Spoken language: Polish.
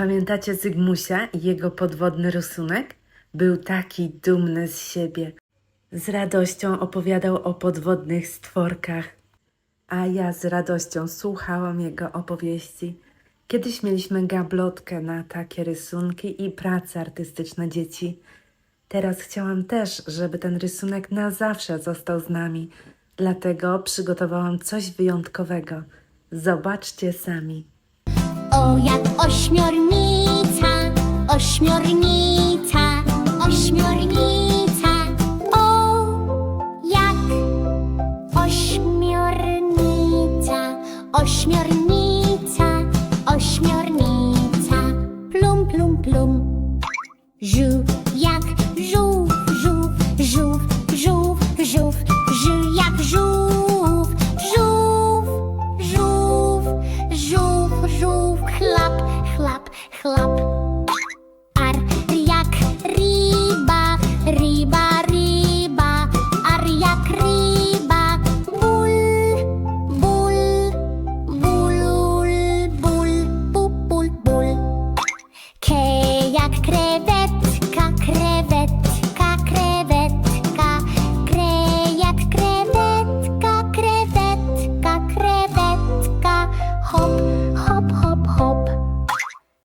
Pamiętacie Zygmusia i jego podwodny rysunek? Był taki dumny z siebie. Z radością opowiadał o podwodnych stworkach, a ja z radością słuchałam jego opowieści. Kiedyś mieliśmy gablotkę na takie rysunki i prace artystyczne dzieci. Teraz chciałam też, żeby ten rysunek na zawsze został z nami. Dlatego przygotowałam coś wyjątkowego. Zobaczcie sami. Jak ośmiornica, ośmiornica, ośmiornica. O jak ośmiornica, ośmiornica, ośmiornica. Plum, plum, plum. Żółw Ryba, ryba, ar jak ryba. Ból, ból, ból, ból, ból, ból, ból Ke jak krewetka, krewetka, krewetka. Kre jak krewetka, krewetka, krewetka. Hop, hop, hop.